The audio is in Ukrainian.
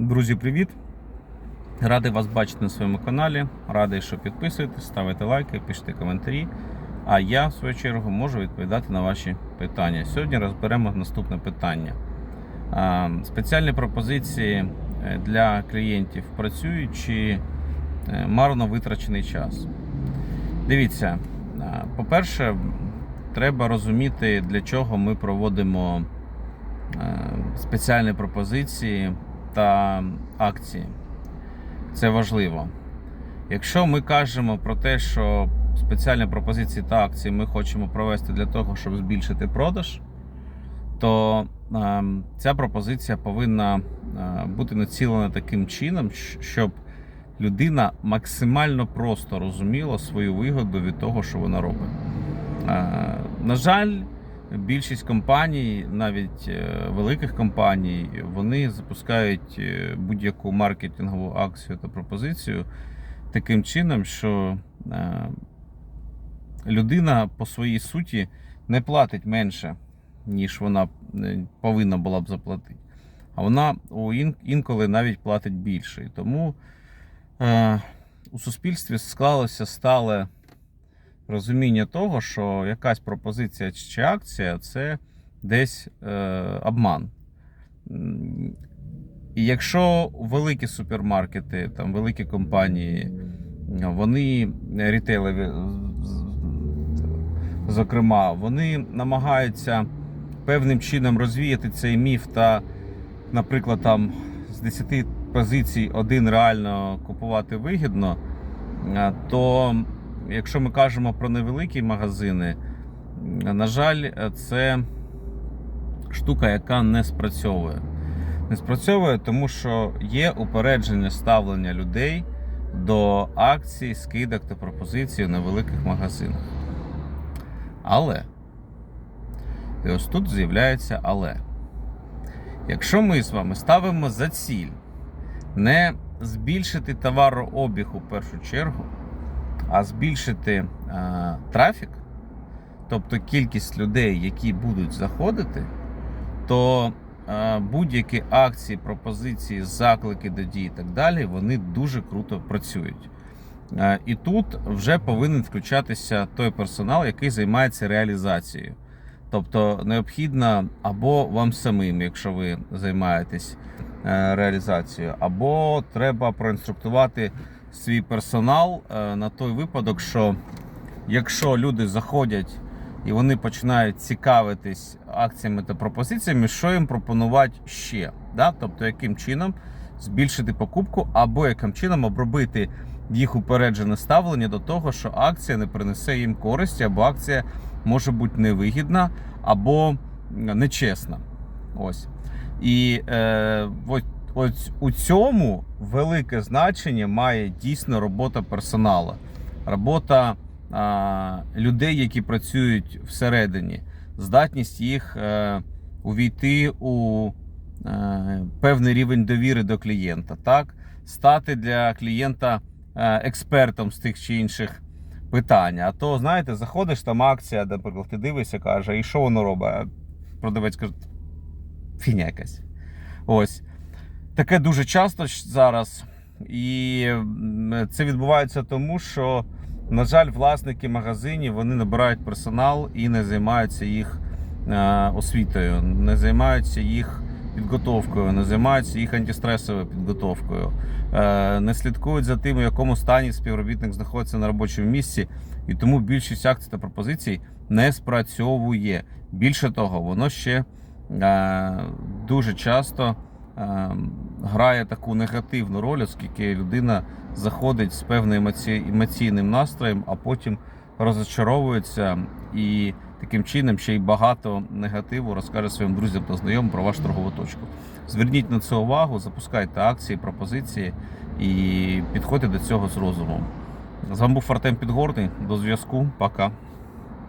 Друзі, привіт! Радий вас бачити на своєму каналі. Радий, що підписуєтесь, ставите лайки, пишете коментарі. А я, в свою чергу, можу відповідати на ваші питання. Сьогодні розберемо наступне питання. Спеціальні пропозиції е, для клієнтів працюють чи е, марно витрачений час. Дивіться, по-перше, треба розуміти, для чого ми проводимо е, спеціальні пропозиції та акції. Це важливо. Якщо ми кажемо про те, що спеціальні пропозиції та акції ми хочемо провести для того, щоб збільшити продаж, то е, ця пропозиція повинна е, бути націлена таким чином, щоб людина максимально просто розуміла свою вигоду від того, що вона робить. Е, на жаль, більшість компаній, навіть е, великих компаній, вони запускають е, будь-яку маркетингову акцію та пропозицію таким чином, що е, людина по своїй суті не платить менше, ніж вона повинна була б заплатити. А вона інколи навіть платить більше. І тому у суспільстві склалося стале розуміння того, що якась пропозиція чи акція це десь е, обман. І якщо великі супермаркети, там великі компанії, вони рітейлові, зокрема, вони намагаються певним чином розвіяти цей міф та, наприклад, там з 10 позицій один реально купувати вигідно, е, то якщо ми кажемо про невеликі магазини, на жаль, це штука, яка не спрацьовує. Не спрацьовує, тому що є упереджене ставлення людей до акцій, скидок та пропозицій на великих магазинах. Але, і ось тут з'являється але. Якщо ми з вами ставимо за ціль не збільшити товарообіг у першу чергу, а збільшити е, трафік, тобто кількість людей, які будуть заходити, то е, будь-які акції, пропозиції, заклики до дій і так далі, вони дуже круто працюють. Е, і тут вже повинен включатися той персонал, який займається реалізацією. Тобто необхідно або вам самим, якщо ви займаєтесь реалізацією, або треба проінструктувати свій персонал е, на той випадок, що якщо люди заходять і вони починають цікавитись акціями та пропозиціями, що їм пропонувати ще. Да? Тобто, яким чином збільшити покупку, або яким чином обробити їх упереджене ставлення до того, що акція не принесе їм користі, або акція може бути невигідна, або нечесна. Ось. І е, ось, ось у цьому велике значення має дійсно робота персоналу, робота а, людей, які працюють всередині, здатність їх е, увійти у е, певний рівень довіри до клієнта, так? стати для клієнта е, експертом з тих чи інших питань. А то, знаєте, заходиш, там акція, наприклад, ти дивишся, каже, і що воно робить? Продавець каже, фіня якась. Ось. Таке дуже часто зараз. І це відбувається тому, що, на жаль, власники магазинів вони набирають персонал і не займаються їх е, освітою, не займаються їх підготовкою, не займаються їх антистресовою підготовкою, е, не слідкують за тим, у якому стані співробітник знаходиться на робочому місці, і тому більшість акцій та пропозицій не спрацьовує. Більше того, воно ще е, дуже часто грає таку негативну роль, оскільки людина заходить з певним емоційним настроєм, а потім розочаровується і таким чином ще й багато негативу розкаже своїм друзям та знайомим про вашу торгову точку. Зверніть на це увагу, запускайте акції, пропозиції і підходьте до цього з розумом. З вами був Артем Підгорний. До зв'язку. Пока.